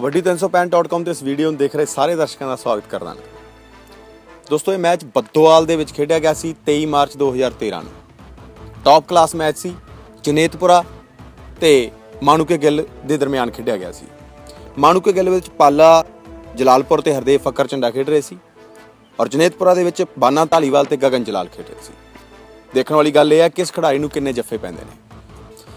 Kabaddi 365.com ਤੇ ਇਸ video ਨੂੰ ਦੇਖ ਰਹੇ ਸਾਰੇ ਦਰਸ਼ਕਾਂ ਦਾ ਸਵਾਗਤ ਕਰਦਾ ਹਾਂ। ਦੋਸਤੋ, ਇਹ ਮੈਚ ਬੱਦੋਵਾਲ ਦੇ ਵਿੱਚ ਖੇਡਿਆ ਗਿਆ ਸੀ 23 ਮਾਰਚ 2013 ਨੂੰ। ਟਾਪ ਕਲਾਸ ਮੈਚ ਸੀ, ਜਨੇਤਪੁਰਾ ਤੇ ਮਾਨੂਕੇ ਗਿੱਲ ਦੇ ਦਰਮਿਆਨ ਖੇਡਿਆ ਗਿਆ ਸੀ। ਮਾਨੂਕੇ ਗਿੱਲ ਵਿੱਚ ਪਾਲਾ, ਜਲਾਲਪੁਰ ਤੇ ਹਰਦੇਵ ਫੱਕਰ ਝੰਡਾ ਖੇਡ ਰਹੇ ਸੀ ਔਰ ਜਨੇਤਪੁਰਾ ਦੇ ਵਿੱਚ ਬਾਨਾ ਢਾਲੀਵਾਲ ਤੇ ਗਗਨ ਜਲਾਲ ਖੇਡ ਰਹੇ ਸੀ। ਦੇਖਣ ਵਾਲੀ ਗੱਲ ਇਹ ਹੈ ਕਿ ਇਸ ਖਿਡਾਰੀ ਨੂੰ ਕਿੰਨੇ ਜੱਫੇ ਪੈਂਦੇ ਨੇ।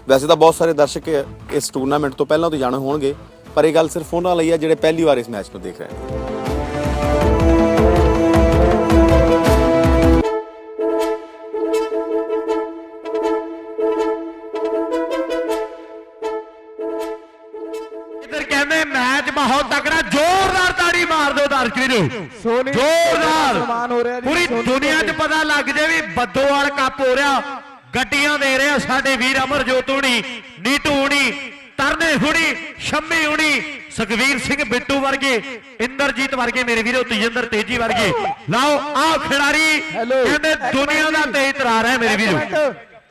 ਵੈਸੇ ਤਾਂ ਬਹੁਤ ਸਾਰੇ ਦਰਸ਼ਕ ਇਸ ਟੂਰਨਾਮੈਂਟ ਤੋਂ ਪਹਿਲਾਂ ਤੋਂ ਜਾਣੂ ਹੋਣਗੇ। ਪਰ ਇਹ ਗੱਲ ਸਿਰਫ ਉਹਨਾਂ ਲਈ ਹੈ ਜਿਹੜੇ ਪਹਿਲੀ ਵਾਰ ਇਸ ਮੈਚ ਨੂੰ ਦੇਖ ਰਹੇ ਨੇ। ਇੱਧਰ ਕਹਿੰਦੇ ਮੈਚ ਬਹੁਤ ਤਕੜਾ ਜ਼ੋਰਦਾਰ ਤਾੜੀ ਮਾਰ ਦਿਓ ਦਰਸ਼ਕ ਸੋਨੀ ਜ਼ੋਰਦਾਰ। ਪੂਰੀ ਦੁਨੀਆ 'ਚ। ਪਤਾ ਲੱਗ ਜੇ ਵੀ ਬੱਦੋਵਾਲ ਕੱਪ ਹੋ ਰਿਹਾ ਗੱਡੀਆਂ ਦੇ ਰਿਹਾ ਸਾਡੇ ਵੀਰ ਅਮਰਜੋਤ ਹੁਣੀ ਨੀਟੂ ਹੁਣੀ ਤਰਨੇ ਹੁਣੀ ਸ਼ੰਮੀ ਹੁਣੀ ਸੁਖਵੀਰ ਸਿੰਘ ਬਿੱਟੂ ਵਰਗੇ ਇੰਦਰਜੀਤ ਵਰਗੇ ਮੇਰੇ ਵੀਰੋ ਤੇਜਿੰਦਰ ਤੇਜੀ ਵਰਗੇ। ਲਓ ਆਹ ਖਿਡਾਰੀ ਕਹਿੰਦੇ ਦੁਨੀਆ ਦਾ ਤੇਜ ਤਰਾਰ ਹੈ ਮੇਰੇ ਵੀਰੋ।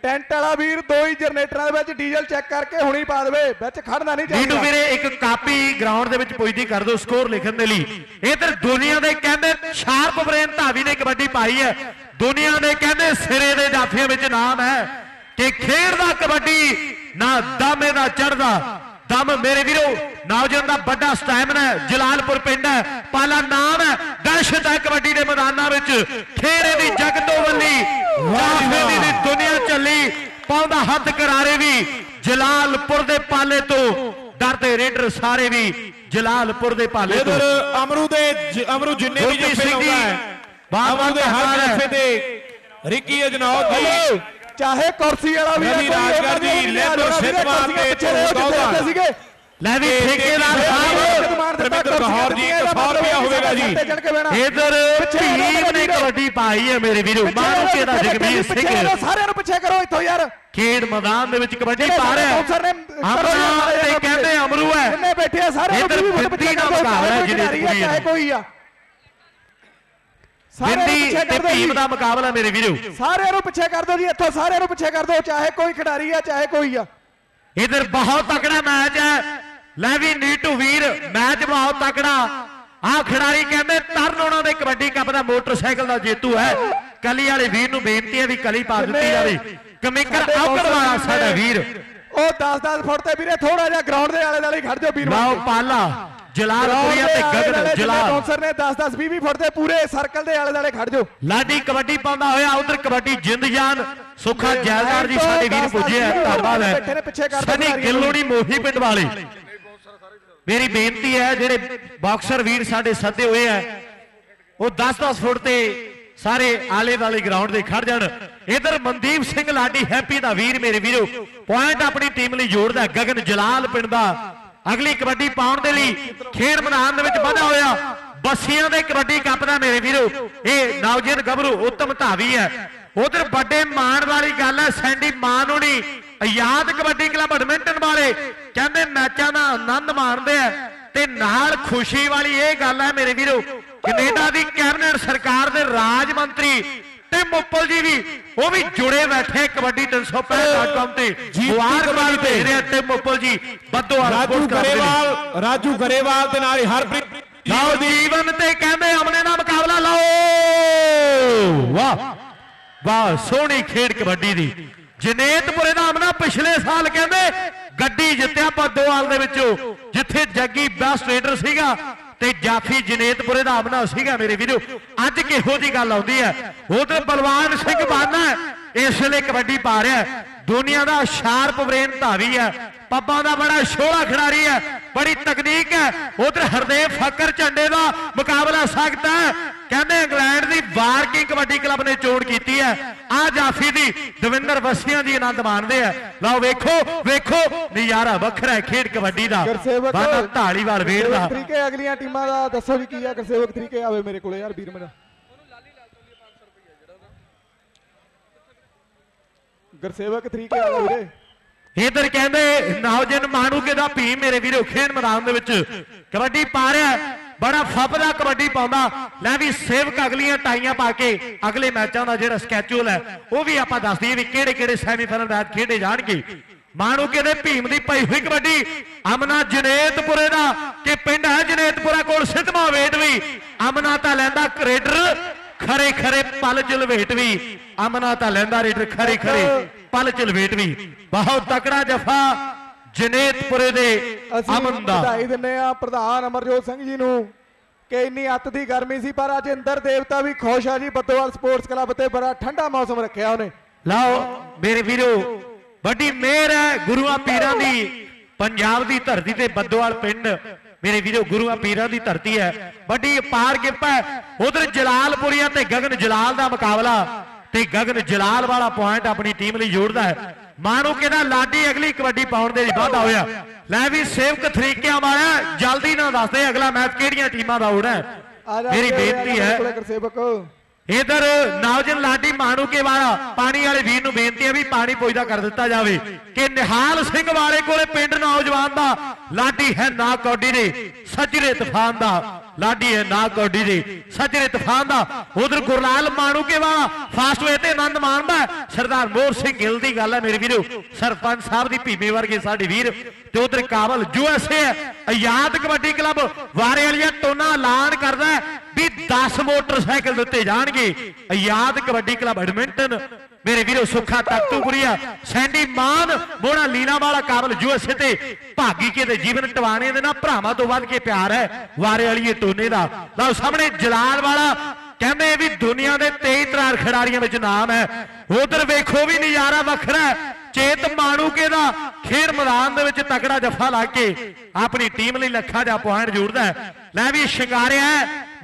ਟੈਂਟ ਵਾਲਾ ਵੀਰ ਦੋ ਹੀ ਜਨਰੇਟਰਾਂ ਦੇ ਵਿੱਚ ਡੀਜ਼ਲ ਚੈੱਕ ਕਰਕੇ ਹੁਣੀ ਪਾ ਦੇਵੇ। ਵਿੱਚ ਖੜਨਾ ਨਹੀਂ ਨੀਟੂ ਚਾਹੀਦਾ। ਵੀਰੇ ਇੱਕ ਕਾਪੀ ਗਰਾਊਂਡ ਦੇ ਵਿੱਚ ਪੁੱਜਦੀ ਕਰ ਦਿਓ ਸਕੋਰ ਲਿਖਣ ਦੇ ਲਈ। ਇਧਰ ਦੁਨੀਆ ਦੇ ਕਹਿੰਦੇ ਸ਼ਾਰਪ ਬ੍ਰੇਨ ਧਾਵੀ ਨੇ ਕਬੱਡੀ ਪਾਈ ਹੈ। ਦੁਨੀਆ ਦੇ ਕਹਿੰਦੇ ਸਿਰੇ ਦੇ ਜਾਫੀਆਂ ਵਿੱਚ ਨਾਮ ਹੈ ਕਿ ਖੇਡਦਾ ਕਬੱਡੀ ਨਾ ਦਮ ਇਹਦਾ ਚੜਦਾ ਦਮ ਮੇਰੇ ਵੀਰੋ ਨੌਜਵਾਨ ਦਾ ਵੱਡਾ ਸਟੈਮਨਾ ਹੈ ਜਲਾਲਪੁਰ ਪਿੰਡ ਹੈ ਪਾਲਾ ਨਾਮ ਹੈ ਦਹਿਸ਼ਤ ਹੈ ਕਬੱਡੀ ਦੇ ਮੈਦਾਨਾਂ ਵਿੱਚ। ਖੇੜੇ ਦੀ ਜਗ ਤੋਂ ਵੱਲੀ ਵਾਫੇ ਦੀ ਦੁਨੀਆ ਚੱਲੀ ਪਾਉਂਦਾ ਹੱਥ ਕਰਾਰੇ ਵੀ ਜਲਾਲਪੁਰ ਦੇ ਪਾਲੇ ਤੋਂ। ਡਰਦੇ ਰੇਡਰ ਸਾਰੇ ਵੀ ਜਲਾਲਪੁਰ ਦੇ ਪਾਲੇ ਤੋਂ। ਇਧਰ ਅਮਰੂ ਦੇ ਅਮਰੂ ਜਿੰਨੇ ਵੀ ਜੱਫੇ ਲਾਉਂਦਾ ਹੈ ਅਮਰੂ ਦੇ ਹਰ। ਜੱਫੇ ਤੇ ਰਿੱਕੀ ਅਜਨੌਦ ਜੀ ਚਾਹੇ ਕੁਰਸੀ ਵਾਲਾ ਵੀ ਰਵੀ ਰਾਜਗੜ੍ਹ ਜੀ, ਲੈਂਦੋ ਸਿੱਧਵਾਨ ਤੇ ਤੇ ਸੀਗੇ? ਲੈ ਵੀ ਠੇਕੇਦਾਰ ਸਾਹਿਬ ਧਰਮਿੰਦਰ ਕੌਰ ਜੀ, ਇੱਕ ਸੌ ਰੁਪਇਆ ਹੋਵੇਗਾ ਜੀ। ਇਧਰ ਭੀਮ ਨੇ ਕਬੱਡੀ ਪਾਈ ਹੈ ਮੇਰੇ ਵੀਰੋ। ਮਾਨੂਕੇ ਦਾ ਜਗਮੀਤ ਸਿੰਘ। ਸਾਰਿਆਂ ਨੂੰ ਪਿੱਛੇ ਕਰੋ ਇੱਥੋਂ ਯਾਰ। ਖੇਡ ਮੈਦਾਨ ਦੇ ਵਿੱਚ ਕਬੱਡੀ ਪਾ ਰਿਹਾ। ਅਮਰੂ ਤੇ ਕਹਿੰਦੇ ਅਮਰੂ ਹੈ। ਬੈਠੇ ਨੂੰ ਇੱਧਰ ਕਰ ਦਿਓ, ਮੁਕਾਬਲਾ ਹੈ ਜਿਹਨੇ ਆ, ਚਾਹੇ ਕੋਈ ਆ। ਪਿੱਛੇ ਤੇ ਭੀਮ। ਦਾ ਮੁਕਾਬਲਾ ਮੇਰੇ ਵੀਰੋ। ਸਾਰਿਆਂ ਨੂੰ ਪਿੱਛੇ ਕਰ ਦਿਓ ਜੀ ਇੱਥੋਂ ਸਾਰਿਆਂ ਨੂੰ ਪਿੱਛੇ ਕਰ ਦਿਓ ਚਾਹੇ ਕੋਈ ਖਿਡਾਰੀ ਆ ਚਾਹੇ ਕੋਈ ਆ। ਇਧਰ ਬਹੁਤ ਤਕੜਾ ਮੈਚ ਹੈ। ਲੈ ਵੀ ਨੀਟੂ ਵੀਰ ਮੈਚ ਬਹੁਤ ਤਕੜਾ। ਆਹ ਖਿਡਾਰੀ ਕਹਿੰਦੇ ਤਰਨ ਉਹਨਾਂ ਦੇ ਕਬੱਡੀ ਕੱਪ ਦਾ ਮੋਟਰਸਾਈਕਲ ਦਾ ਜੇਤੂ ਹੈ। ਕਲੀ ਵਾਲੇ ਵੀਰ ਨੂੰ ਬੇਨਤੀ ਹੈ ਵੀ ਕਲੀ ਪਾ ਦਿੱਤੀ ਜਾਵੇ। ਕਮਿਕਰ ਬੌਂਸਰ ਵਾਲਾ ਸਾਡਾ ਵੀਰ। ਉਹ 10-10 ਫੁੱਟ ਤੇ ਵੀਰੇ ਥੋੜਾ ਜਿਹਾ ਗਰਾਊਂਡ ਦੇ ਆਲੇ ਦੁਆਲੇ ਹੀ ਖੜ ਜਾਓ ਵੀਰ ਲਾਓ ਪਾਲਾ। ਜਲਾਲਪੁਰੀਆ ਤੇ ਗਗਨ ਜਲਾਲ। ਬਾਉਂਸਰ ਨੇ 10-10 20-20 ਫੁੱਟ ਤੇ ਪੂਰੇ ਸਰਕਲ ਦੇ ਆਲੇ ਦੁਆਲੇ ਖੜ ਜਾਓ। ਲਾਡੀ ਕਬੱਡੀ ਪਾਉਂਦਾ ਹੋਇਆ ਉਧਰ ਕਬੱਡੀ ਜਿੰਦ ਜਾਨ। ਸੁੱਖਾ ਜੈਲਦਾਰ ਜੀ ਸਾਡੇ ਵੀਰ ਪੁੱਜੇ ਆ ਧੰਨਵਾਦ ਹੈ। ਸਨੀ। ਗਿੱਲੋੜੀ ਮੋਹੀ ਪਿੰਡ ਵਾਲੇ। ਮੇਰੀ ਬੇਨਤੀ ਹੈ ਜਿਹੜੇ ਬਾਕਸਰ ਵੀਰ ਸਾਡੇ ਸੱਦੇ ਹੋਏ ਆ ਉਹ 10-10 ਫੁੱਟ ਤੇ ਸਾਰੇ ਆਲੇ ਵਾਲੇ ਗਰਾਊਂਡ ਦੇ ਖੜ ਜਾਣ। ਇਧਰ ਮਨਦੀਪ ਸਿੰਘ ਲਾਡੀ ਹੈਪੀ ਦਾ ਵੀਰ ਮੇਰੇ ਵੀਰੋ। ਪੁਆਇੰਟ ਆਪਣੀ ਟੀਮ ਲਈ ਜੋੜਦਾ ਗਗਨ ਜਲਾਲ ਪਿੰਡ ਦਾ ਅਗਲੀ ਕਬੱਡੀ ਪਾਉਣ ਦੇ ਲਈ ਖੇਡ ਮੈਦਾਨ ਦੇ ਵਿੱਚ ਵਾਧਾ ਹੋਇਆ। ਬੱਸੀਆਂ ਦੇ ਕਬੱਡੀ ਕੱਪ ਦਾ ਮੇਰੇ ਵੀਰੋ, ਇਹ ਨੌਜਵਾਨ ਗੱਭਰੂ ਉੱਤਮ ਧਾਵੀ ਹੈ। ਉਧਰ ਵੱਡੇ ਮਾਣ ਵਾਲੀ ਗੱਲ ਹੈ, ਸੈਂਡੀ ਮਾਨ ਹੋਣੀ ਆਜ਼ਾਦ ਕਬੱਡੀ ਕਲੱਬ ਐਡਮਿੰਟਨ ਵਾਲੇ ਕਹਿੰਦੇ ਮੈਚਾਂ ਦਾ ਆਨੰਦ ਮਾਣਦੇ ਆ। ਤੇ ਨਾਲ ਖੁਸ਼ੀ ਵਾਲੀ ਇਹ ਗੱਲ ਹੈ ਮੇਰੇ ਵੀਰੋ, ਕੈਨੇਡਾ ਦੀ ਕੈਬਨਿਟ ਸਰਕਾਰ ਦੇ ਰਾਜ ਮੰਤਰੀ ਟਿਮ ਉੱਪਲ ਜੀ ਵੀ ਉਹ ਵੀ ਜੁੜੇ ਬੈਠੇ ਕਬੱਡੀ 365.com ਤੇ। ਮੁਬਾਰਕਬਾਦ ਭੇਜ ਰਹੇ ਟਿਮ ਉੱਪਲ ਜੀ ਬੱਦੋਵਾਲ ਰਾਜੂ ਦੇ। ਗਰੇਵਾਲ ਰਾਜੂ ਗਰੇਵਾਲ ਦੇ ਨਾਲ ਹਰਪ੍ਰੀਤ ਲਓ ਜੀਵਨ ਤੇ ਕਹਿੰਦੇ ਅਮਨੇ ਨਾਲ ਮੁਕਾਬਲਾ ਲਾਓ। ਵਾਹ ਵਾਹ ਸੋਹਣੀ ਖੇਡ ਕਬੱਡੀ ਦੀ। ਜਨੇਤਪੁਰੇ ਦਾ ਅਮਨਾ ਪਿਛਲੇ ਸਾਲ ਕਹਿੰਦੇ ਗੱਡੀ ਜਿੱਤਿਆ ਪੱਦੋਵਾਲ ਦੇ ਵਿੱਚੋਂ ਜਿੱਥੇ ਜੱਗੀ ਬੈਸਟ ਰੇਡਰ ਸੀਗਾ। ਤੇ ਜਾਫੀ ਜਨੇਤਪੁਰੇ ਦਾ ਅਮਨਾ ਸੀਗਾ ਮੇਰੇ ਵੀਰੋ। ਅੱਜ ਕਿਹੋ ਜੀ ਗੱਲ ਆਉਂਦੀ ਹੈ? ਉਧਰ ਬਲਵਾਨ ਸਿੰਘ ਬਾਨਾ ਇਸ ਵੇਲੇ ਕਬੱਡੀ ਪਾ ਰਿਹਾ ਹੈ। ਦੁਨੀਆ ਦਾ ਸ਼ਾਰਪ ਬ੍ਰੇਨ ਧਾਵੀ ਹੈ। ਪੱਬਾਂ ਦਾ ਬੜਾ ਸ਼ੋਹਣਾ ਖਿਡਾਰੀ ਹੈ। ਬੜੀ ਤਕਨੀਕ ਹੈ। ਉਧਰ ਹਰਦੇਵ ਫਕਰ ਝੰਡੇ ਦਾ ਮੁਕਾਬਲਾ ਸਖਤ ਹੈ। ਕਹਿੰਦੇ ਇੰਗਲੈਂਡ ਦੀ ਵਾਰਕਿੰਗ ਕਬੱਡੀ ਕਲੱਬ ਨੇ ਚੋਣ ਕੀਤੀ ਹੈ। ਆ ਜਾਫੀ ਦੀ ਦਵਿੰਦਰ ਵਸੀਆਂ ਦੀ ਆਨੰਦ ਮਾਣਦੇ ਆ। ਲਓ ਵੇਖੋ ਵੇਖੋ ਨਜ਼ਾਰਾ ਵੱਖਰਾ ਹੈ ਖੇਡ ਕਬੱਡੀ ਦਾ। ਬਾਨਾ ਢਾਲੀਵਾਲ ਵੇੜ ਦਾ ਤਰੀਕੇ ਅਗਲੀਆਂ ਟੀਮਾਂ ਦਾ ਦੱਸੋ ਜੀ ਕੀ ਆ ਗੁਰਸੇਵਕ ਤਰੀਕੇ ਆਵੇ ਮੇਰੇ ਕੋਲੇ ਯਾਰ ਵੀਰ ਮੇਰਾ। ਗੁਰਸੇਵਕ ਤਰੀਕੇ ਆਵੇ ਵੀਰੇ। ਇਧਰ ਕਹਿੰਦੇ ਨੌਜਨ ਮਾਨੂਕੇ ਦਾ ਭੀਮ ਮੇਰੇ ਵੀਰੋ ਖੇਡ ਮੈਦਾਨ ਦੇ ਵਿੱਚ। ਕਬੱਡੀ ਪਾ ਰਿਹਾ। ਬੜਾ ਫੱਬਦਾ ਕਬੱਡੀ ਪਾਉਂਦਾ। ਲੈ ਵੀ ਸੇਵਕ ਅਗਲੀਆਂ ਟਾਈਆਂ ਪਾ ਕੇ ਅਗਲੇ ਮੈਚਾਂ ਦਾ ਜਿਹੜਾ ਸਕੈਚੂਅਲ ਹੈ, ਉਹ ਵੀ ਆਪਾਂ ਦੱਸ ਦਈਏ ਵੀ ਕਿਹੜੇ ਕਿਹੜੇ ਸੈਮੀਫਾਈਨਲ ਮੈਚ ਖੇਡੇ ਜਾਣਗੇ। ਮਾਣੂਕੇ ਦੇ ਭੀਮ ਦੀ ਪਈ ਹੋਈ ਕਬੱਡੀ, ਅਮਨਾ ਜਨੇਤਪੁਰੇ ਦਾ, ਕਿ ਪਿੰਡ ਹੈ ਜਨੇਤਪੁਰਾ ਕੋਲ, ਸਿੱਧਮਾ ਵੇਟ ਵੀ। ਅਮਨਾ ਤਾਂ ਲੈਂਦਾ ਰੇਡਰ ਖਰੇ ਖਰੇ ਪਲ ਚ ਵੀ। ਅਮਨਾ ਤਾਂ ਲੈਂਦਾ ਰੇਡਰ ਖਰੇ ਖਰੇ ਪਲ ਚ ਵੀ। ਬਹੁਤ ਤਕੜਾ ਜਫਾ। ਜਨੇਤਪੁਰੇ ਦੇ ਅਮਨ ਦਾ ਵਧਾਈ ਦਿੰਨੇ ਆ ਪ੍ਰਧਾਨ ਅਮਰਜੋਤ ਸਿੰਘ ਜੀ ਨੂੰ ਕਿ ਇੰਨੀ ਅੱਤ ਦੀ ਗਰਮੀ ਸੀ ਪਰ ਅੱਜ ਇੰਦਰ ਦੇਵਤਾ ਵੀ ਖੁਸ਼ ਆ ਜੀ। ਬੱਦੋਵਾਲ ਸਪੋਰਟਸ ਕਲੱਬ ਤੇ ਬੜਾ ਠੰਡਾ ਮੌਸਮ ਰੱਖਿਆ ਉਹਨੇ। ਲਓ ਮੇਰੇ ਵੀਰੋ ਵੱਡੀ ਮਿਹਰ ਹੈ ਗੁਰੂਆਂ ਪੀਰਾਂ ਦੀ। ਪੰਜਾਬ ਦੀ ਧਰਤੀ ਤੇ ਬੱਦੋਵਾਲ ਪਿੰਡ ਮੇਰੇ ਵੀਰੋ ਗੁਰੂਆਂ ਪੀਰਾਂ ਦੀ ਧਰਤੀ ਹੈ। ਵੱਡੀ ਅਪਾਰ ਕਿਰਪਾ ਉਧਰ ਜਲਾਲਪੁਰੀਆ ਤੇ ਗਗਨ ਜਲਾਲ ਦਾ ਮੁਕਾਬਲਾ ਤੇ ਗਗਨ ਜਲਾਲ ਵਾਲਾ ਪੁਆਇੰਟ ਆਪਣੀ ਟੀਮ ਲਈ ਜੋੜਦਾ ਹੈ। ਮਾਨੋ ਕਿਹਦਾ ਲਾਡੀ ਅਗਲੀ ਕਬੱਡੀ ਪਾਉਣ ਦੇ ਲਈ ਵਾਧਾ ਹੋਇਆ। ਲੈ ਵੀ ਸੇਵਕ ਤਰੀਕਿਆਂ ਵਾਲਾ ਜਲਦੀ ਨਾਲ ਦੱਸਦੇ ਅਗਲਾ ਮੈਚ ਕਿਹੜੀਆਂ ਟੀਮਾਂ ਦਾ ਹੋਣਾ ਮੇਰੀ ਬੇਨਤੀ ਹੈ। ਇਧਰ ਨੌਜਨ ਲਾਡੀ ਮਾਣੂਕੇ ਵਾਲਾ ਪਾਣੀ ਵਾਲੇ ਵੀਰ ਨੂੰ ਬੇਨਤੀ ਹੈ ਵੀ ਪਾਣੀ ਪੁੱਜਦਾ ਕਰ ਦਿੱਤਾ ਜਾਵੇ। ਕਿ ਨਿਹਾਲ ਸਿੰਘ ਵਾਲੇ ਕੋਲੇ ਪਿੰਡ ਨੌਜਵਾਨ ਦਾ ਲਾਡੀ ਹੈ ਨਾ ਕੌਡੀ ਦੇ ਸੱਜਰੇ ਤੂਫਾਨ ਦਾ। ਲਾਡੀ ਹੈ ਨਾ ਕੌਡੀ ਦੇ। ਸੱਜਰੇ ਤੂਫਾਨ ਦਾ ਉਧਰ ਗੁਰਲਾਲ ਮਾਣੂਕੇ ਵਾਲਾ ਫਾਸਟ ਵੇ ਤੇ ਆਨੰਦ ਮਾਣਦਾ ਸਰਦਾਰ ਮੋਹਰ ਸਿੰਘ ਗਿੱਲ ਦੀ ਗੱਲ ਹੈ ਮੇਰੇ ਵੀਰੋ। ਸਰਪੰਚ ਸਾਹਿਬ ਦੀ ਭੀਮੇ ਵਰਗੇ ਸਾਡੇ ਵੀਰ। ਤੇ ਉਧਰ ਕਾਬਲ ਯੂਐਸਏ ਹੈ। ਆਜ਼ਾਦ ਕਬੱਡੀ ਕਲੱਬ ਵਾਰੇ ਵਾਲੀਆ ਟੋਨਾ ਐਲਾਨ ਕਰਦਾ ਵੀ 10 ਮੋਟਰਸਾਈਕਲ ਦਿੱਤੇ ਜਾਣਗੇ। ਆਜ਼ਾਦ ਕਬੱਡੀ ਕਲੱਬ ਐਡਮਿੰਟਨ ਮੇਰੇ ਵੀਰੋ ਸੁੱਖਾ ਤਖਤੂਪੁਰੀਆ ਸੈਂਡੀ ਮਾਨ ਮੋਣਾ ਲੀਲਾ ਵਾਲਾ ਕਾਬਲ ਯੂਐਸਏ ਤੇ ਭਾਗੀ ਕੇ ਦੇ ਜੀਵਨ ਟਵਾਣੇ ਦੇ ਨਾਲ ਭਰਾਵਾਂ ਤੋਂ ਵੱਧ ਕੇ ਪਿਆਰ ਹੈ, ਵਾਰੇ ਵਾਲੀਏ ਟੋਨੇ ਦਾ। ਲਓ ਸਾਹਮਣੇ ਜਲਾਲ ਵਾਲਾ ਕਹਿੰਦੇ ਵੀ ਦੁਨੀਆ ਦੇ 23 ਤਰਾਰ ਖਿਡਾਰੀਆਂ ਵਿੱਚ ਨਾਮ ਹੈ। ਉਧਰ ਵੇਖੋ ਵੀ ਨਜ਼ਾਰਾ ਵੱਖਰਾ ਹੈ। ਚੇਤ ਮਾਣੂਕੇ ਦਾ ਖੇਡ ਮੈਦਾਨ ਦੇ ਵਿੱਚ ਤਕੜਾ ਜੱਫਾ ਲਾ ਕੇ ਆਪਣੀ ਟੀਮ ਲਈ ਲੱਖਾਂ ਦਾ ਪੁਆਇੰਟ ਜੋੜਦਾ ਹੈ। ਲੈ ਵੀ ਸ਼ਿੰਗਾਰਿਆ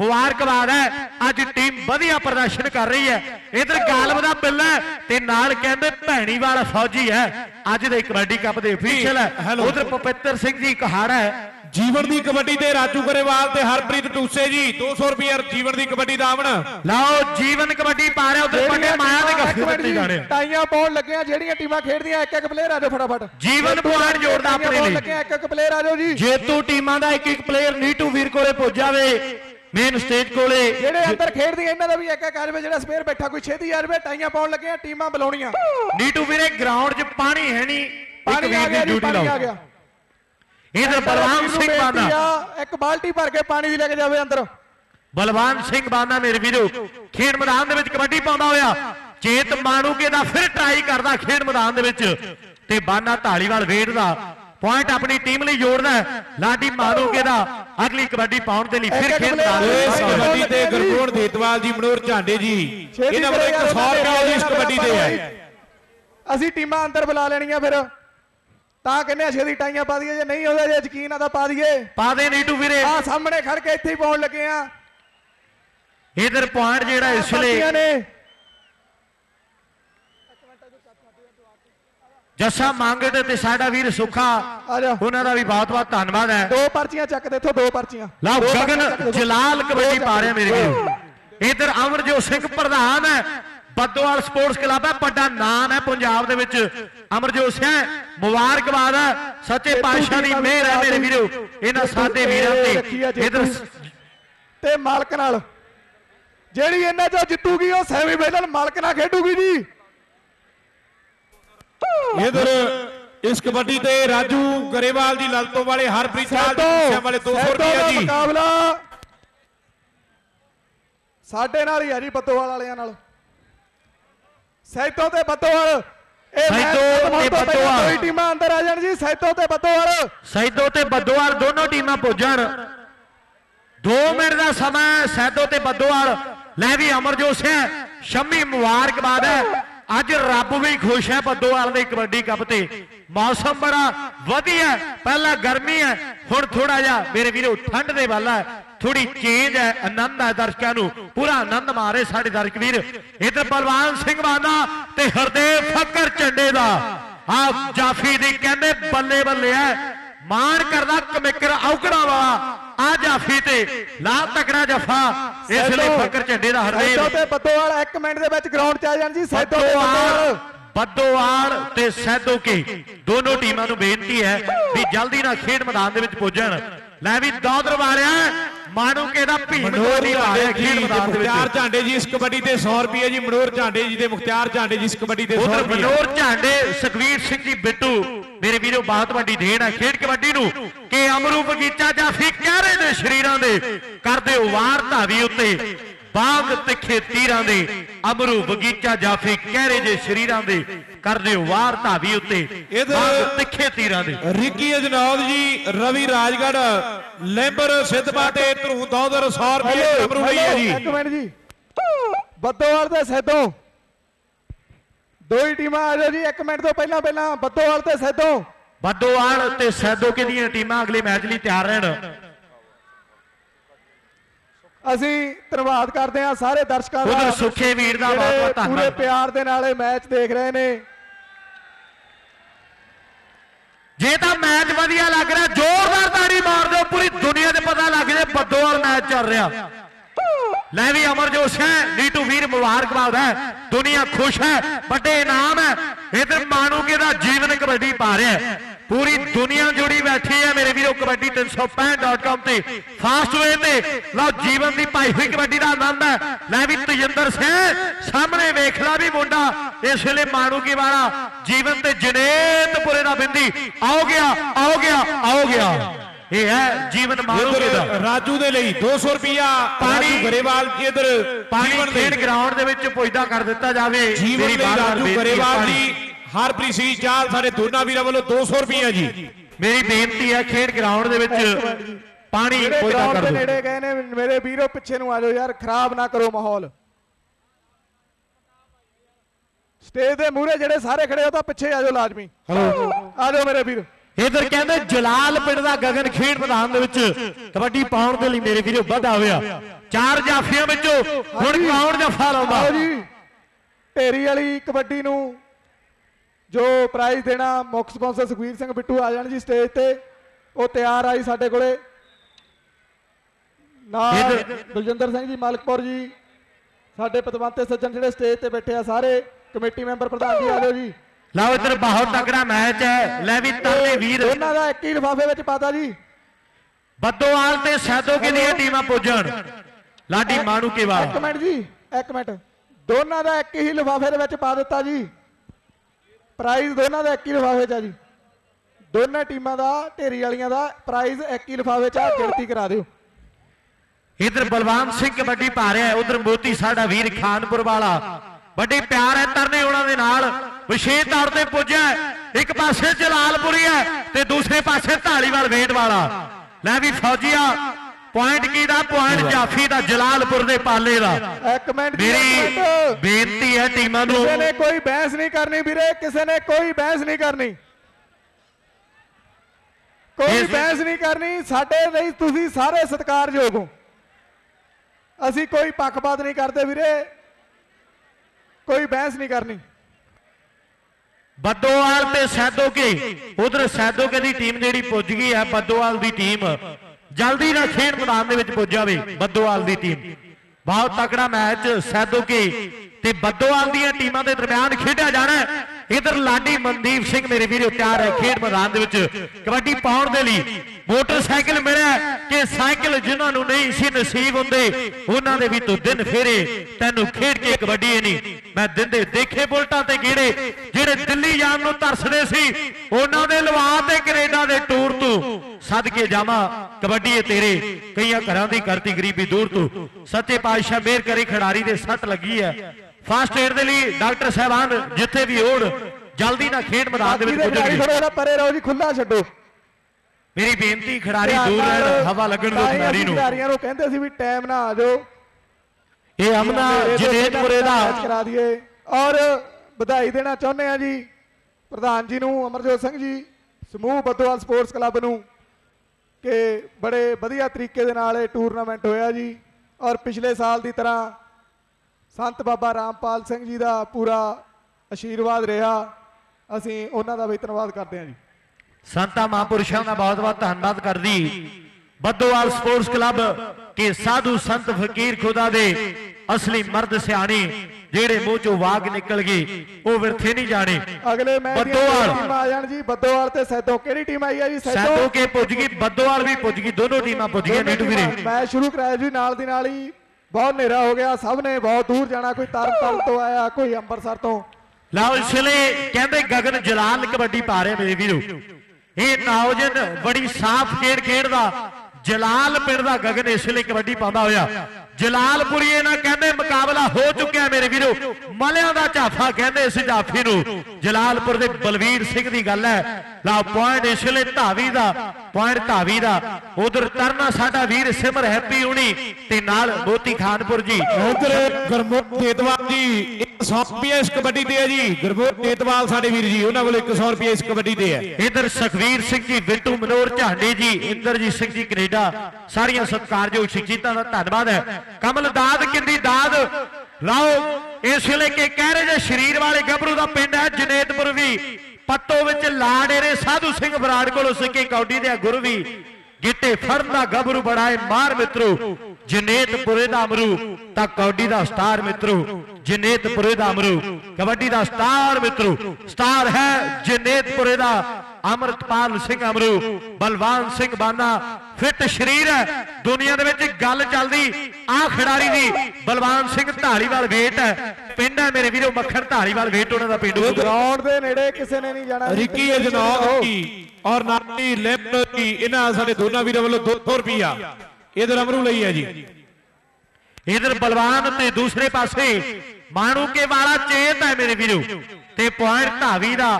ਮੁਬਾਰਕਬਾਦ ਹੈ। ਅੱਜ ਟੀਮ ਵਧੀਆ ਪ੍ਰਦਰਸ਼ਨ ਕਰ ਰਹੀ ਹੈ। ਇਧਰ ਗਾਲਬ ਦਾ ਬਿੱਲ ਤੇ ਨਾਲ ਕਹਿੰਦੇ ਭੈਣੀ ਵਾਲਾ ਫੌਜੀ ਹੈ। ਅੱਜ ਦੇ ਕਬੱਡੀ ਕੱਪ ਦੇ ਅਫੀਸ਼ੀਅਲ ਹੈ। ਉਧਰ ਪਪਿੱਤਰ ਸਿੰਘ ਜੀ ਕਹਾੜਾ ਹੈ। ਜੀਵਨ ਦੀ ਕਬੱਡੀ ਤੇ ਰਾਜੂ ਗਰੇਵਾਲ ਤੇ ਹਰਪ੍ਰੀਤ ਟੂਸੇ ਜੀ 200 ਰੁਪਏ ਜੀਵਨ ਦੀ ਕਬੱਡੀ ਦਾ ਆਵਣ। ਲਓ ਜੀਵਨ ਕਬੱਡੀ ਪਾ ਰਿਹਾ। ਉਧਰ ਪੰਡੇ ਮਾਇਆ ਦੇ ਗੱਫੇ ਜੀ, ਜਾਣੇ ਟਾਈਆਂ ਪਾਉਣ ਲੱਗੇ ਆ ਜਿਹੜੀਆਂ ਟੀਮਾਂ ਖੇਡਦੀਆਂ ਇੱਕ ਇੱਕ ਪਲੇਅਰ ਆ ਜਾਓ ਫਟਾਫਟ। ਜੀਵਨ ਪੁਆਇੰਟ ਜੋੜਦਾ ਆਪਣੇ ਲਈ। ਲੱਗੇ ਆ ਇੱਕ ਇੱਕ ਪਲੇਅਰ ਆ ਜਾਓ ਜੀ। ਜੇਤੂ ਟੀਮਾਂ ਦਾ ਇੱਕ ਇੱਕ ਪਲੇਅਰ ਨੀਟੂ ਵੀਰ ਕੋਲੇ ਪਹੁੰਚਾਵੇ ਮੇਨ ਸਟੇਜ ਕੋਲੇ ਜਿਹੜੇ ਅੰਦਰ ਖੇਡਦੀਆਂ ਇਹਨਾਂ ਦਾ ਵੀ ਇੱਕ ਇੱਕ ਆ ਜਾਵੇ ਜਿਹੜਾ ਸਪੇਅਰ ਬੈਠਾ ਕੋਈ ਛੇਤੀ ਆ ਜਾਵੇ ਟਾਈਆਂ ਪਾਉਣ ਲੱਗੇ ਆ ਟੀਮਾਂ ਬੁਲਾਉਣੀਆਂ। ਨੀਟੂ ਵੀਰੇ ਗਰਾਊਂਡ 'ਚ ਪਾਣੀ ਹੈ ਨਹੀਂ ਇੱਕ ਪਾਣੀ ਆ ਵੀਰ ਗਿਆ ਦੀ ਜੀ ਡਿਊਟੀ ਪਾਣੀ ਆ ਲਾਓ ਗਿਆ। ਇਧਰ ਨੂੰ ਸਿੰਘ ਬੇਨਤੀ ਬਾਨਾ। ਆ, ਇੱਕ ਬਾਲਟੀ ਭਰ ਕੇ ਪਾਣੀ ਦੀ ਲੈ ਕੇ ਜਾਵੇ ਅੰਦਰ। ਬਲਵਾਨ ਸਿੰਘ ਬਾਨਾ ਮੇਰੇ ਵੀਰੋ ਖੇਡ ਮੈਦਾਨ ਦੇ ਵਿੱਚ ਕਬੱਡੀ ਪਾਉਂਦਾ ਹੋਇਆ। ਚੇਤ ਮਾਣੂਕੇ ਦਾ ਫਿਰ ਟਰਾਈ ਕਰਦਾ ਖੇਡ ਮੈਦਾਨ ਦੇ ਵਿੱਚ। ਤੇ ਬਾਨਾ ਢਾਲੀਵਾਲ ਵੇੜ ਦਾ ਪੁਆਇੰਟ ਆਪਣੀ ਟੀਮ ਲਈ ਜੋੜਦਾ ਹੈ। ਲਾਡੀ ਮਾਣੂਕੇ ਦਾ ਅਗਲੀ ਕਬੱਡੀ ਪਾਉਣ ਦੇ ਲਈ ਫਿਰ ਖੇਡ ਮੈਦਾਨ ਦੇ ਇਸ। ਕਬੱਡੀ ਤੇ ਗੁਰਪੂਰਨ ਦੇਤਵਾਲ ਜੀ ਮਨੋਹਰ ਝਾਂਡੇ ਜੀ। ਇਹਨਾਂ ਵੱਲੋਂ ਕਰੋ ਯਾਰ, 100 ਰੁਪਏ ਦੀ ਇਸ ਕਬੱਡੀ ਤੇ ਹੈ। ਅਸੀਂ ਟੀਮਾਂ ਅੰਦਰ ਬੁਲਾ ਲੈਣੀਆਂ ਫਿਰ। ਤਾਂ ਕਹਿੰਦੇ ਆ ਛੇਤੀ ਟਾਈਆਂ ਪਾ ਦਈਏ ਜੇ ਨਹੀਂ ਉਹਦਾ ਜੇ ਯਕੀਨ ਆ ਤਾਂ ਪਾ ਦਈਏ। ਪਾ ਦੇ ਨੀਟੂ ਵੀਰੇ। ਆ ਸਾਹਮਣੇ ਖੜ ਕੇ ਇੱਥੇ ਹੀ ਪਾਉਣ ਲੱਗੇ ਆ। ਇਧਰ ਪੁਆਇੰਟ ਜਿਹੜਾ ਇਸ ਵੇਲੇ ਪਰਚੀਆਂ ਨੇ ਜੱਸਾ ਮੰਗੜ ਤੇ ਸਾਡਾ ਵੀਰ ਸੁੱਖਾ ਆ ਜਾ ਉਹਨਾਂ ਦਾ ਵੀ ਬਹੁਤ ਬਹੁਤ ਧੰਨਵਾਦ ਹੈ। ਦੋ ਪਰਚੀਆਂ ਚੱਕ ਦੇ ਇੱਥੋਂ ਦੋ ਪਰਚੀਆਂ। ਲਓ ਦੋ ਪਰਚੀਆਂ ਚੱਕ ਗਗਨ ਦੇ। ਜਲਾਲ ਕਬੱਡੀ ਪਾ ਰਿਹਾ ਮੇਰੇ। ਵੀਰ। ਇਧਰ ਅਮਰਜੋਤ ਸਿੰਘ ਪ੍ਰਧਾਨ ਹੈ ਬੱਦੋਵਾਲ ਸਪੋਰਟਸ ਕਲੱਬ ਹੈ ਵੱਡਾ ਨਾਮ ਹੈ ਪੰਜਾਬ ਦੇ ਵਿੱਚ। ਅਮਰਜੋਤ ਸਿੰਘ ਮੁਬਾਰਕਬਾਦ ਹੈ ਸੱਚੇ ਪਾਤਸ਼ਾਹ ਦੀ ਮਿਹਰ ਹੈ ਮੇਰੇ ਵੀਰੋ। ਇਹਨਾਂ ਸਾਡੇ ਵੀਰਾਂ ਤੇ। ਇਧਰ ਤੇ ਮਾਲਕ ਨਾਲ। ਜਿਹੜੀ ਇਹਨਾਂ ਚੋਂ ਜਿੱਤੂਗੀ ਉਹ ਸੈਮੀਫਾਈਨਲ ਮਾਲਕ ਨਾਲ ਖੇਡੂਗੀ ਜੀ। ਇਧਰ ਇਸ ਕਬੱਡੀ ਤੇ ਰਾਜੂ ਗਰੇਵਾਲ ਜੀ ਲਲਤੋਂ ਵਾਲੇ ਹਰਪ੍ਰੀਤ ਟੂਸੇ ਵਾਲੇ 200 ਸੈਦੋ ਰੁਪਏ ਦਾ ਜੀ। ਮੁਕਾਬਲਾ। ਸਾਡੇ ਨਾਲ ਹੀ ਆ ਜੀ ਬੱਦੋਵਾਲ ਵਾਲਿਆਂ ਨਾਲ। ਸੈਦੋ ਤੇ ਬੱਦੋਵਾਲ ਇਹ ਹੋਣ ਤੇ ਬੱਦੋਵਾਲ। ਦੋਈ ਟੀਮਾਂ ਅੰਦਰ ਆ ਜਾਣ ਜੀ ਸੈਦੋ ਤੇ ਬੱਦੋਵਾਲ ਸੈਦੋ ਤੇ ਬੱਦੋਵਾਲ ਦੋਨੋਂ ਟੀਮਾਂ ਪੁੱਜਣ। 2 ਮਿੰਟ ਦਾ ਸਮਾਂ ਹੈ, ਸੈਦੋ ਤੇ ਬੱਦੋਵਾਲ ਲੈ ਵੀ ਅਮਰਜੋਤ ਸਿੰਘ ਸ਼ੰਮੀ ਮੁਬਾਰਕਬਾਦ ਹੈ। ਅੱਜ ਰੱਬ ਵੀ ਖੁਸ਼ ਹੈ ਬੱਦੋਵਾਲ ਦੇ ਕਬੱਡੀ ਕੱਪ ਤੇ। ਮੌਸਮ ਬੜਾ ਵਧੀਆ ਪਹਿਲਾਂ ਗਰਮੀ ਹੈ, ਹੁਣ ਥੋੜਾ ਜਿਹਾ ਮੇਰੇ ਵੀਰੋ ਠੰਡ ਦੇ ਵਾਲਾ ਹੈ। ਥੋੜੀ ਚੇਂਜ ਹੈ, ਆਨੰਦ ਹੈ ਦਰਸ਼ਕਾਂ ਨੂੰ। ਪੂਰਾ ਆਨੰਦ ਮਾਰੇ ਸਾਡੇ ਦਰਸ਼ਕ ਵੀਰ। ਇਧਰ ਬਲਵਾਨ ਸਿੰਘ ਬਾਨਾ ਤੇ ਹਰਦੇਵ ਫੱਕਰ ਝੰਡੇ ਦਾ। ਆ ਜਾਫੀ ਦੀ ਕਹਿੰਦੇ ਬੱਲੇ ਬੱਲੇ ਹੈ। ਮਾਣ ਕਰਦਾ ਕਮਿਕਰ ਔਕੜਾ ਵਾਲਾ। ਆ ਜਾਫੀ ਤੇ ਲਾ ਤਕੜਾ ਜਫਾ ਇਸ ਲਈ ਫੱਕਰ ਝੰਡੇ ਦਾ ਸੈਦੋ ਹਰਦੇਵ ਤੇ ਬੱਦੋਵਾਲ 1 ਮਿੰਟ ਦੇ ਵਿੱਚ ਗਰਾਊਂਡ 'ਚ ਆ ਜਾਣ ਜੀ ਸੈਦੋ ਤੇ ਬੱਦੋਵਾਲ। ਬੱਦੋਵਾਲ ਤੇ ਸੈਦੋਕੇ ਦੋਨੋਂ ਟੀਮਾਂ ਨੂੰ ਬੇਨਤੀ ਹੈ ਵੀ ਜਲਦੀ ਨਾਲ ਖੇਡ ਮੈਦਾਨ ਦੇ ਵਿੱਚ ਪੁੱਜਣ। ਲੈ ਵੀ ਦੌਦਰ ਮਾਣੂਕੇ ਦਾ ਭੀਮ ਮਨੋਹਰ ਕਬੱਡੀ ਆ ਝਾਂਡੇ ਰਿਹਾ ਜੀ ਖੇਡ ਮੈਦਾਨ ਦੇ ਮੁਖਤਿਆਰ ਝਾਂਡੇ ਜੀ ਇਸ ਕਬੱਡੀ ਤੇ 100 ਰੁਪਏ ਜੀ ਮਨੋਹਰ ਝਾਂਡੇ ਜੀ ਤੇ ਮੁਖਤਿਆਰ ਝਾਂਡੇ ਜੀ ਇਸ ਕਬੱਡੀ ਤੇ 100 ਉਧਰ ਰੁਪਏ। ਮਨੋਹਰ ਝਾਂਡੇ ਸੁਖਵੀਰ ਸਿੰਘ ਜੀ ਬਿੱਟੂ ਮੇਰੇ ਵੀਰੋ ਬਹੁਤ ਵੱਡੀ ਦੇਣ ਹੈ ਖੇਡ ਕਬੱਡੀ ਨੂੰ। ਕਿ ਅਮਰੂ ਬਗੀਚਾ ਜਾਫੀ ਕਹਿਰੇ ਦੇ ਸ਼ਰੀਰਾਂ ਦੇ ਕਰਦੇ ਵਾਰ ਧਾਵੀ ਉੱਤੇ। ਬਾਗ ਤਿੱਖੇ ਤੀਰਾਂ ਦੇ ਅਮਰੂ ਬਗੀਚਾ ਜਾਫੀ ਕਹਿਰੇ ਦੇ ਸ਼ਰੀਰਾਂ ਦੇ ਕਰਦੇ ਵਾਰ ਧਾਵੀ ਉੱਤੇ ਬਾਗ ਤਿੱਖੇ ਤੀਰਾਂ ਦੇ। ਰਿੱਕੀ ਅਜਨੌਦ ਜੀ ਰਵੀ ਰਾਜਗੜ ਲੈਂਬਰ ਸਿੱਧਪਾ ਤੇ ਧਰੂ ਦੌਦਰ 100 ਰੁਪਏ ਅਮਰੂ ਲਈ ਹੈ ਜੀ। ਇੱਕ ਮਿੰਟ ਜੀ। ਬੱਦੋਵਾਲ ਤੇ ਸੈਦੋਂ। ਦੋ ਹੀ ਟੀਮਾਂ ਆ ਜਾਓ ਜੀ ਇੱਕ ਮਿੰਟ ਤੋਂ ਪਹਿਲਾਂ ਪਹਿਲਾਂ ਬੱਦੋਵਾਲ ਤੇ ਸੈਦੋਂ। ਬੱਦੋਵਾਲ ਤੇ ਸੈਦੋਕੇ ਦੀਆਂ ਟੀਮਾਂ ਅਗਲੇ ਮੈਚ ਲਈ ਤਿਆਰ ਰਹਿਣ? ਅਸੀਂ ਧੰਨਵਾਦ ਕਰਦੇ ਹਾਂ ਸਾਰੇ ਦਰਸ਼ਕਾਂ ਦਾ। ਉਧਰ ਸੁੱਖੇ ਵੀਰ ਦਾ ਬਹੁਤ ਬਹੁਤ ਪੂਰੇ ਧੰਨਵਾਦ ਪਿਆਰ ਦੇ ਨਾਲ ਇਹ ਮੈਚ ਦੇਖ ਰਹੇ ਨੇ। ਜੇ ਤਾਂ ਮੈਚ ਵਧੀਆ ਲੱਗ ਰਿਹਾ ਜ਼ੋਰਦਾਰ ਤਾੜੀ ਮਾਰ ਦਿਓ ਪੂਰੀ ਦੁਨੀਆ ਦੇ ਪਤਾ ਲੱਗ ਜੇ ਬੱਦੋਵਾਲ ਮੈਚ ਚੱਲ ਰਿਹਾ। ਲੈ ਵੀ ਅਮਰਜੋਤ ਸਿੰਘ ਨੀਟੂ ਵੀਰ ਮੁਬਾਰਕਬਾਦ ਹੈ ਦੁਨੀਆ ਖੁਸ਼ ਹੈ ਵੱਡੇ ਇਨਾਮ ਹੈ ਇਧਰ ਮਾਨੂਕੇ ਦਾ ਜੀਵਨ ਕਬੱਡੀ ਪਾ ਰਿਹਾ ਹੈ। ਪੂਰੀ ਦੁਨੀਆ ਜੁੜੀ ਬੈਠੀ ਹੈ ਮੇਰੇ ਵੀਰੋ ਕਬੱਡੀ 365.com ਤੇ। ਫਾਸਟ ਵੇ ਤੇ। ਲਓ ਜੀਵਨ ਦੀ ਭਾਈ ਹੋਈ ਕਬੱਡੀ ਦਾ ਆਨੰਦ ਹੈ। ਲੈ ਵੀ ਤਜਿੰਦਰ ਸਿੰਘ। ਸਾਹਮਣੇ ਵੇਖ ਲਾ ਵੀ ਮੁੰਡਾ ਇਸ ਵੇਲੇ ਮਾਨੂਕੇ ਵਾਲਾ। ਜੀਵਨ ਤੇ ਜਨੇਤਪੁਰੇ ਦਾ ਬਿੰਦੀ। ਆਓ ਗਿਆ ਆਓ ਗਿਆ ਆਓ ਗਿਆ। ਇਹ ਹੈ ਜੀਵਨ ਮਾਨੂਕੇ ਦਾ। ਰਾਜੂ ਦੇ ਲਈ 200 ਰੁਪਿਆ ਪਾਣੀ- ਗਰੇਵਾਲ ਇਧਰ ਪਾਣੀ ਦੇ ਖੇਡ ਗਰਾਊਂਡ ਦੇ ਵਿੱਚ ਪੁੱਜਦਾ ਕਰ ਦਿੱਤਾ ਜਾਵੇ। ਲਈ ਬਾਰ-ਬਾਰ ਰਾਜੂ ਗਰੇਵਾਲ ਪਾਣੀ। ਹਰਪ੍ਰੀਤ ਸਿੰਘ ਚਾਲ ਸਾਡੇ ਦੋਨਾਂ ਵੀਰਾਂ ਵੱਲੋਂ 200 ਰੁਪਿਆ ਜੀ। ਮੇਰੀ ਬੇਨਤੀ ਹੈ ਖੇਡ ਗਰਾਊਂਡ ਦੇ ਵਿੱਚ ਪਾਣੀ ਪੁੱਜਦਾ ਗਰਾਊਂਡ ਕਰ ਦੇ ਦਿਓ। ਨੇੜੇ ਗਏ ਨੇ ਮੇਰੇ ਵੀਰੋ ਪਿੱਛੇ ਨੂੰ ਆ ਜਾਓ ਯਾਰ ਖਰਾਬ ਨਾ ਕਰੋ ਮਾਹੌਲ। ਸਟੇਜ ਦੇ ਮੂਹਰੇ ਜਿਹੜੇ ਸਾਰੇ ਖੜੇ ਹੋ ਤਾਂ ਪਿੱਛੇ ਆ ਜਾਓ ਲਾਜ਼ਮੀ। ਆ ਜਾਓ ਮੇਰੇ ਵੀਰ। ਇਧਰ ਕਹਿੰਦੇ ਜਲਾਲ ਪਿੰਡ ਦਾ ਗਗਨ ਖੇਡ ਮੈਦਾਨ ਦੇ ਵਿੱਚ ਕਬੱਡੀ ਪਾਉਣ ਦੇ ਲਈ ਮੇਰੇ ਵੀਰੋ ਵਧਾ ਹੋਇਆ ਚਾਰ ਜਾਫੀਆਂ ਵਿੱਚੋਂ ਹੁਣ ਕੌਣ ਜਫਾ ਲਾਉਂਦਾ ਢੇਰੀ ਵਾਲੀ ਕਬੱਡੀ ਨੂੰ ਜੋ ਪ੍ਰਾਈਜ਼ ਦੇਣਾ ਮੁੱਖ ਸਪਾਂਸਰ ਸੁਖਵੀਰ ਸਿੰਘ ਬਿੱਟੂ ਆ ਜਾਣ ਜੀ ਸਟੇਜ ਤੇ ਉਹ ਤਿਆਰ ਆਈ ਸਾਡੇ ਕੋਲੇ। ਨਾਲ ਬਲਜਿੰਦਰ ਸਿੰਘ ਜੀ ਮਾਲਕਪੁਰ ਜੀ ਸਾਡੇ ਪਤਵੰਤੇ ਸੱਜਣ ਜਿਹੜੇ ਸਟੇਜ ਤੇ ਬੈਠੇ ਆ ਸਾਰੇ ਕਮੇਟੀ ਮੈਂਬਰ ਪ੍ਰਧਾਨ ਜੀ ਆ ਜਾਓ ਜੀ। ਲਓ ਇਧਰ ਬਹੁਤ ਤਕੜਾ ਮੈਚ ਹੈ ਲੈ ਵੀ ਤਰਲੇ ਵੀਰ। ਦੋਨਾਂ ਦਾ ਇੱਕ ਹੀ ਲਿਫਾਫੇ ਵਿੱਚ ਪਾਤਾ ਜੀ। ਬੱਦੋਵਾਲ ਤੇ ਸੈਦੋਕੇ ਦੀਆਂ ਟੀਮਾਂ ਪੁੱਜਣ? ਲਾਡੀ ਮਾਣੂਕੇ ਇੱਕ ਵਾਲਾ ਮਿੰਟ ਜੀ ਇੱਕ ਮਿੰਟ। ਦੋਨਾਂ ਦਾ ਇੱਕ ਹੀ ਲਿਫਾਫੇ ਦੇ ਵਿੱਚ ਪਾ ਦਿੱਤਾ ਜੀ। ਪ੍ਰਾਈਜ਼ ਦੋਨਾਂ ਦਾ ਇੱਕ ਹੀ ਲਿਫਾਫੇ 'ਚ ਆ ਜੀ। ਦੋਨਾਂ ਟੀਮਾਂ ਦਾ, ਢੇਰੀ ਵਾਲੀਆਂ ਦਾ ਪ੍ਰਾਈਜ਼ ਇੱਕ ਹੀ ਲਿਫਾਫੇ 'ਚ ਆ, ਗਿਣਤੀ ਕਰਾ ਦਿਓ। ਇਧਰ ਬਲਵਾਨ ਸਿੰਘ ਕਬੱਡੀ ਪਾ ਰਿਹਾ ਉਧਰ ਮੋਤੀ ਸਾਡਾ ਵੀਰ ਖਾਨਪੁਰ ਵਾਲਾ। ਵੱਡੇ ਪਿਆਰ ਹੈ ਤਰਨੇ ਉਹਨਾਂ ਦੇ ਨਾਲ, ਵਿਸ਼ੇਸ਼ ਤੌਰ ਤੇ ਪੁੱਜਿਆ ਇੱਕ ਪਾਸੇ ਜਲਾਲਪੁਰੀ ਹੈ ਤੇ ਦੂਸਰੇ ਪਾਸੇ ਢਾਲੀਵਾਲ ਵੇਟ ਵਾਲਾ। ਲੈ ਵੀ ਫੌਜੀਆ ਪੁਆਇੰਟ ਕੀ ਦਾ? ਪੁਆਇੰਟ ਜਾਫੀ ਦਾ ਜਲਾਲਪੁਰ ਦੇ ਪਾਲੇ ਦਾ। ਇੱਕ ਮਿੰਟ ਮੇਰੀ ਬੇਨਤੀ ਹੈ ਟੀਮਾਂ ਨੂੰ। ਕਿਸੇ ਨੇ ਕੋਈ ਬਹਿਸ ਨਹੀਂ ਕਰਨੀ ਵੀਰੇ ਕਿਸੇ ਨੇ ਕੋਈ ਬਹਿਸ ਨਹੀਂ ਕਰਨੀ। ਕੋਈ ਬਹਿਸ ਨਹੀਂ ਕਰਨੀ ਸਾਡੇ ਲਈ ਤੁਸੀਂ ਸਾਰੇ ਸਤਿਕਾਰਯੋਗ ਹੋ। ਅਸੀਂ ਕੋਈ ਪੱਖਪਾਤ ਨਹੀਂ ਕਰਦੇ ਵੀਰੇ। ਕੋਈ ਬਹਿਸ ਨਹੀਂ ਕਰਨੀ। ਬੱਦੋਵਾਲ ਤੇ ਸੈਦੋਕੇ ਉਧਰ ਸੈਦੋਕੇ ਦੀ ਟੀਮ ਜਿਹੜੀ ਪੁੱਜ ਗਈ ਹੈ ਬੱਦੋਵਾਲ ਦੀ ਟੀਮ। ਜਲਦੀ ਨਾਲ ਖੇਡ ਮੈਦਾਨ ਦੇ ਵਿੱਚ ਪੁੱਜ ਜਾਵੇ ਬੱਦੋਵਾਲ ਦੀ ਟੀਮ। ਬਹੁਤ ਤਕੜਾ ਮੈਚ, ਸੈਦੋਕੇ ਤੇ ਬੱਦੋਵਾਲ ਦੀਆਂ ਟੀਮਾਂ ਦੇ ਦਰਮਿਆਨ ਖੇਡਿਆ ਜਾਣਾ ਇਧਰ ਲਾਡੀ ਮਨਦੀਪ ਸਿੰਘ ਮੇਰੇ ਵੀਰੋ ਤਿਆਰ ਹੈ ਖੇਡ ਮੈਦਾਨ ਦੇ ਵਿੱਚ। ਕਬੱਡੀ ਪਾਉਣ ਦੇ ਲਈ ਮੋਟਰਸਾਈਕਲ ਮਿਲਿਆ ਕਿ ਸਾਈਕਲ ਜਿਨ੍ਹਾਂ ਨੂੰ ਨਹੀਂ ਸੀ ਨਸੀਬ ਹੁੰਦੇ, ਉਹਨਾਂ ਦੇ ਵੀ ਤੂੰ ਦਿਨ ਫੇਰੇ ਤੈਨੂੰ ਖੇਡ ਕੇ ਕਬੱਡੀ ਨਹੀਂ ਮੈਂ ਦਿਨ ਦੇਖੇ ਬੁਲਟਾਂ ਤੇ ਗੇੜੇ, ਜਿਹੜੇ ਦਿੱਲੀ ਜਾਣ ਨੂੰ ਤਰਸਦੇ ਸੀ, ਉਹਨਾਂ ਦੇ ਲਵਾ ਤੇ ਕੈਨੇਡਾ ਦੇ ਟੂਰ ਤੋਂ ਸਦਕੇ ਜਾਵਾਂ। ਕਬੱਡੀ ਤੇਰੇ, ਕਈਆਂ ਘਰਾਂ ਦੀ ਕਰਤੀ ਗਰੀਬੀ ਦੂਰ ਤੋਂ। ਸੱਚੇ ਪਾਤਸ਼ਾਹ ਮਿਹਰ ਕਰੇ ਖਿਡਾਰੀ ਦੇ ਸੱਟ ਲੱਗੀ ਹੈ। ਫਾਸਟ ਏਡ ਦੇ ਲਈ ਡਾਕਟਰ ਸਾਹਿਬਾਨ ਜਿੱਥੇ ਵੀ ਹੋਣ ਜਲਦੀ ਨਾਲ ਖੇਡ ਮੈਦਾਨ ਦੇ ਵਿੱਚ ਪੁੱਜਣਗੇ। ਪਰੇ ਰਹੋ ਜੀ ਖੁੱਲਾ ਛੱਡੋ। ਮੇਰੀ ਬੇਨਤੀ ਖਿਡਾਰੀ ਦੂਰ ਰਹਿਣ ਹਵਾ ਲੱਗਣ ਦਿਓ ਖਿਡਾਰੀ ਨੂੰ। ਖਿਡਾਰੀਆਂ ਨੂੰ ਕਹਿੰਦੇ ਸੀ ਵੀ ਟਾਈਮ ਨਾ ਆ ਜਾਓ। ਇਹ ਅਮਨਾ ਜਨੇਤਪੁਰੇ ਦਾ। ਕਰਾ ਦਈਏ। ਔਰ ਵਧਾਈ ਦੇਣਾ ਚਾਹੁੰਦੇ ਆ ਜੀ ਪ੍ਰਧਾਨ ਜੀ ਨੂੰ ਅਮਰਜੋਤ ਸਿੰਘ ਜੀ ਸਮੂਹ ਬੱਦੋਵਾਲ ਸਪੋਰਟਸ ਕਲੱਬ ਨੂੰ ਕਿ ਬੜੇ ਵਧੀਆ ਤਰੀਕੇ ਦੇ ਨਾਲ ਇਹ ਟੂਰਨਾਮੈਂਟ ਹੋਇਆ ਜੀ। ਔਰ ਪਿਛਲੇ ਸਾਲ ਦੀ ਤਰ੍ਹਾਂ ਸੰਤ ਬਾਬਾ ਰਾਮਪਾਲ ਸਿੰਘ ਜੀ ਦਾ ਪੂਰਾ ਆਸ਼ੀਰਵਾਦ ਰਿਹਾ। ਅਸੀਂ ਉਹਨਾਂ ਦਾ ਵੀ ਧੰਨਵਾਦ ਕਰਦੇ ਹਾਂ ਜੀ। ਸੰਤਾਂ ਮਹਾਂਪੁਰਸ਼ਾਂ ਦਾ ਬਹੁਤ ਬਹੁਤ ਧੰਨਵਾਦ ਕਰਦੀ। ਬੱਦੋਵਾਲ ਸਪੋਰਟਸ ਕਲੱਬ ਕੇ ਸਾਧੂ ਸੰਤ ਫਕੀਰ ਖੁਦਾ ਦੇ ਅਸਲੀ ਮਰਦ ਸਿਆਣੇ ਜਿਹੜੇ ਮੂੰਹ ਚੋਂ ਵਾਗ ਨਿਕਲ ਗਈ ਉਹ ਵਿਰਥੇ ਨਹੀਂ ਜਾਣੇ। ਅਗਲੇ ਮੈਚ ਬੱਦੋਵਾਲ। ਟੀਮਾਂ ਆ ਜਾਣ ਜੀ। ਬੱਦੋਵਾਲ ਤੇ ਸੈਦੋ ਕਿਹੜੀ ਟੀਮ ਆਈ ਹੈ ਜੀ? ਸੈਦੋ? ਕੇ ਪੁੱਜ ਗਈ ਬੱਦੋਵਾਲ ਵੀ ਪੁੱਜ ਗਈ ਦੋਨੋਂ ਟੀਮਾਂ ਪੁੱਜ ਗਈਆਂ ਨੀਟੂ ਵੀਰੇ। ਮੈਚ ਸ਼ੁਰੂ ਕਰਾਇਆ ਜੀ ਨਾਲ ਦੀ ਨਾਲ ਹੀ ਬਹੁਤ ਹਨੇਰਾ ਹੋ ਗਿਆ, ਸਭ ਨੇ ਬਹੁਤ ਦੂਰ ਜਾਣਾ, ਕੋਈ ਤਰਨਤਾਰਨ ਤੋਂ ਆਇਆ, ਕੋਈ ਅੰਮ੍ਰਿਤਸਰ ਤੋਂ। ਲਓ ਇਸ ਲਈ ਕਹਿੰਦੇ ਗਗਨ ਜਲਾਲ ਕਬੱਡੀ ਪਾ ਰਿਹਾ ਮੇਰੇ ਵੀਰੋ। ਇਹ ਨੌਜਨ ਬੜੀ ਸਾਫ਼ ਖੇਡ ਖੇਡਦਾ, ਜਲਾਲ ਪਿੰਡ ਦਾ ਗਗਨ ਇਸ ਲਈ ਕਬੱਡੀ ਪਾਉਂਦਾ ਹੋਇਆ। ਜਲਾਲਪੁਰੀ ਇਹਨਾਂ ਕਹਿੰਦੇ ਮੁਕਾਬਲਾ ਹੋ ਚੁੱਕਿਆ ਮੇਰੇ ਵੀਰੋ। ਮਲਿਆਂ ਦਾ ਝਾਫਾ ਕਹਿੰਦੇ ਇਸ ਝਾਫੀ ਨੂੰ। ਜਲਾਲਪੁਰ ਦੇ ਬਲਵੀਰ ਸਿੰਘ ਦੀ ਗੱਲ ਹੈ। ਲਓ ਪੁਆਇੰਟ ਇਸ ਲਈ ਧਾਵੀ ਦਾ ਪੁਆਇੰਟ ਧਾਵੀ ਦਾ। ਉਧਰ ਤਰਨਾ ਸਾਡਾ ਵੀਰ ਸਿਮਰ ਹੈਪੀ ਹੁਣੀ ਤੇ ਨਾਲ ਮੋਤੀ ਖਾਨਪੁਰ ਜੀ। ਉਧਰ ਗੁਰਮੁਖ ਜੇਤਵਾਲ ਜੀ 100 ਰੁਪਏ ਇਸ ਕਬੱਡੀ ਤੇ ਹੈ ਜੀ। ਗੁਰਮੁਖ ਜੇਤਵਾਲ ਸਾਡੇ ਵੀਰ ਜੀ ਉਹਨਾਂ ਕੋਲ 100 ਰੁਪਏ ਇਸ ਕਬੱਡੀ ਤੇ ਹੈ। ਇਧਰ ਸੁਖਵੀਰ ਸਿੰਘ ਜੀ ਬਿੱਟੂ ਮਨੋਰ ਝਾਂਡੇ ਜੀ ਇੰਦਰਜੀਤ ਸਿੰਘ ਜੀ ਕੈਨੇਡਾ। ਸਾਰੀਆਂ ਸਤਿਕਾਰਯੋਗ ਸ਼ਖਸੀਅਤਾਂ ਦਾ ਧੰਨਵਾਦ ਹੈ। ਕਮਲ ਦਾਦ ਕਿੰਦੀ ਦਾਦ? ਲਓ, ਇਸ ਵੇਲੇ ਕਿ ਕਹਿ ਜੇ ਸ਼ਰੀਰ ਵਾਲੇ ਗੱਭਰੂ ਦਾ ਪਿੰਡ ਹੈ ਜਨੇਤਪੁਰ ਵੀ। ਪੱਤੋ ਵਿੱਚ ਲਾ ਡੇਰੇ ਸਾਧੂ ਸਿੰਘ ਬਰਾੜ ਕੋਲੋਂ ਸਿੱਕੇ ਕੌਡੀ ਦੇ ਗੁਰੂ ਵੀ। ਗਿੱਟੇ ਫੜਨ ਦਾ ਗੱਭਰੂ ਬੜਾਏ ਮਾਰ ਮਿੱਤਰੋ। ਜਨੇਤਪੁਰੇ ਦਾ ਅਮਰੂ, ਤਾਂ ਕੌਡੀ ਦਾ ਸਟਾਰ ਮਿੱਤਰੋ। ਜਨੇਤਪੁਰੇ ਦਾ ਅਮਰੂ, ਕਬੱਡੀ ਦਾ ਸਟਾਰ ਮਿੱਤਰੋ। ਸਟਾਰ ਹੈ ਜਨੇਤਪੁਰੇ ਦਾ ਅਮਰਤਪਾਲ ਸਿੰਘ ਅਮਰੂ ਬਲਵਾਨ ਸਿੰਘ ਬਾਨਾ ਫਿੱਟ ਸ਼ਰੀਰ ਹੈ। ਦੁਨੀਆ ਦੇ ਵਿੱਚ ਗੱਲ ਚੱਲਦੀ ਆ ਖਿਡਾਰੀ ਦੀ ਬਲਵਾਨ ਸਿੰਘ ਢਾਲੀਵਾਲ ਵੇਟ ਹੈ। ਪਿੰਡ ਹੈ ਮੇਰੇ ਵੀਰੋ ਮੱਖਣ ਢਾਲੀਵਾਲ ਵੇਟ ਉਹਨਾਂ ਦਾ ਪਿੰਡ। ਗਰਾਊਂਡ ਦੇ ਨੇੜੇ ਕਿਸੇ ਨੇ ਨਹੀਂ ਜਾਣਾ। ਰਿੱਕੀ ਅਜਨੌਰ ਜੀ ਔਰ ਨਾਨੀ ਲੈਫਟ ਜੀ ਇਹਨਾਂ ਸਾਡੇ ਦੋਨਾਂ ਵੀਰਾਂ ਵੱਲੋਂ 200 ਰੁਪਿਆ ਇਧਰ ਅਮਰੂ ਲਈ ਹੈ ਜੀ। ਇਧਰ ਬਲਵਾਨ ਤੇ ਦੂਸਰੇ ਪਾਸੇ ਮਾਣੂਕੇ ਵਾਲਾ ਚੇਤ ਹੈ ਮੇਰੇ ਵੀਰੋ। ਤੇ ਪੁਆਇੰਟ ਧਾਵੀ ਦਾ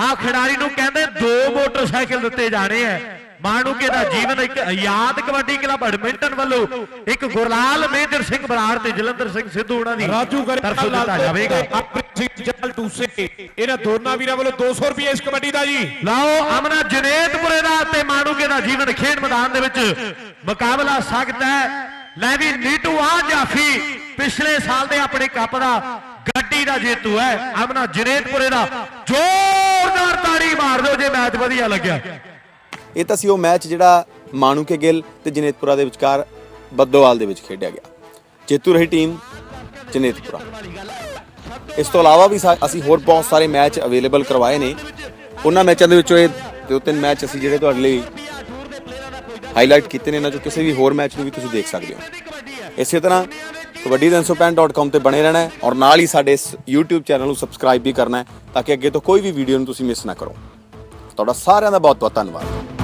ਆ ਖਿਡਾਰੀ ਨੂੰ ਕਹਿੰਦੇ ਦੋ ਮੋਟਰਸਾਈਕਲ ਦਿੱਤੇ ਜਾਣੇ ਐ। ਮਾਣੂਕੇ ਦਾ ਜੀਵਨ ਇੱਕ ਆਜ਼ਾਦ ਕਬੱਡੀ ਕਲੱਬ ਐਡਮਿੰਟਨ ਵੱਲੋਂ ਇੱਕ ਗੁਰਲਾਲ ਮੇਜਰ ਸਿੰਘ ਬਰਾੜ ਤੇ ਜਲੰਧਰ ਸਿੰਘ ਸਿੱਧੂ ਉਹਨਾਂ ਦੀ ਰਾਜੂ ਤਰਫੋਂ ਦਿੱਤਾ ਜਾਵੇਗਾ। ਜਲ ਟੂਸੇ। ਇਹਨਾਂ ਦੋਨਾਂ ਵੀਰਾਂ ਵੱਲੋਂ 200 ਰੁਪਏ ਇਸ ਕਬੱਡੀ ਦਾ ਜੀ। ਲਓ ਅਮਨਾ ਜਨੇਤਪੁਰੇ ਦਾ ਤੇ ਮਾਣੂਕੇ ਦਾ ਜੀਵਨ ਖੇਡ ਮੈਦਾਨ ਦੇ ਵਿੱਚ ਮੁਕਾਬਲਾ ਸਖਤ ਹੈ। ਲੈ ਵੀ ਨੀਟੂ ਆ ਜਾਫੀ ਪਿਛਲੇ ਸਾਲ ਦੇ ਆਪਣੇ ਕੱਪ ਦਾ ਗੱਡੀ ਦਾ ਜੇਤੂ ਹੈ, ਅਮਨਾ ਜਨੇਤਪੁਰੇ ਦਾ। ਜ਼ੋਰਦਾਰ ਤਾੜੀ ਮਾਰ ਦਿਓ ਜੇ ਮੈਚ ਵਧੀਆ ਲੱਗਿਆ। ਇਹ ਤਾਂ ਸੀ ਉਹ ਮੈਚ ਜਿਹੜਾ ਮਾਣੂਕੇ ਗਿੱਲ ਤੇ ਜਨੇਤਪੁਰਾ ਦੇ ਵਿਚਕਾਰ ਬੱਦੋਵਾਲ ਦੇ ਵਿੱਚ ਖੇਡਿਆ ਗਿਆ। ਜੇਤੂ ਰਹੀ ਟੀਮ ਜਨੇਤਪੁਰਾ। ਇਸ ਤੋਂ ਇਲਾਵਾ ਵੀ ਅਸੀਂ ਹੋਰ ਬਹੁਤ ਸਾਰੇ ਮੈਚ ਅਵੇਲੇਬਲ ਕਰਵਾਏ ਨੇ। ਉਹਨਾਂ ਮੈਚਾਂ ਦੇ ਵਿੱਚੋਂ ਇਹ ਦੋ ਤਿੰਨ ਮੈਚ ਅਸੀਂ ਜਿਹੜੇ ਤੁਹਾਡੇ ਲਈ ਹਾਈਲਾਈਟ ਕੀਤੇ ਨੇ। ਇਹਨਾਂ ਚੋਂ ਕਿਸੇ ਵੀ ਹੋਰ ਮੈਚ ਨੂੰ ਵੀ ਤੁਸੀਂ ਦੇਖ ਸਕਦੇ ਹੋ। ਇਸੇ ਤਰ੍ਹਾਂ ਕਬੱਡੀ365.com ਤੇ ਬਣੇ ਰਹਿਣਾ ਹੈ ਔਰ ਨਾਲ ਹੀ ਸਾਡੇ ਇਸ YouTube ਚੈਨਲ ਨੂੰ ਸਬਸਕ੍ਰਾਈਬ ਵੀ ਕਰਨਾ ਹੈ ਤਾਂ ਕਿ ਅੱਗੇ ਤੋਂ ਕੋਈ ਵੀ ਵੀਡੀਓ ਨੂੰ ਤੁਸੀਂ ਮਿਸ ਨਾ ਕਰੋ। ਤੁਹਾਡਾ ਸਾਰਿਆਂ ਦਾ ਬਹੁਤ ਬਹੁਤ ਧੰਨਵਾਦ।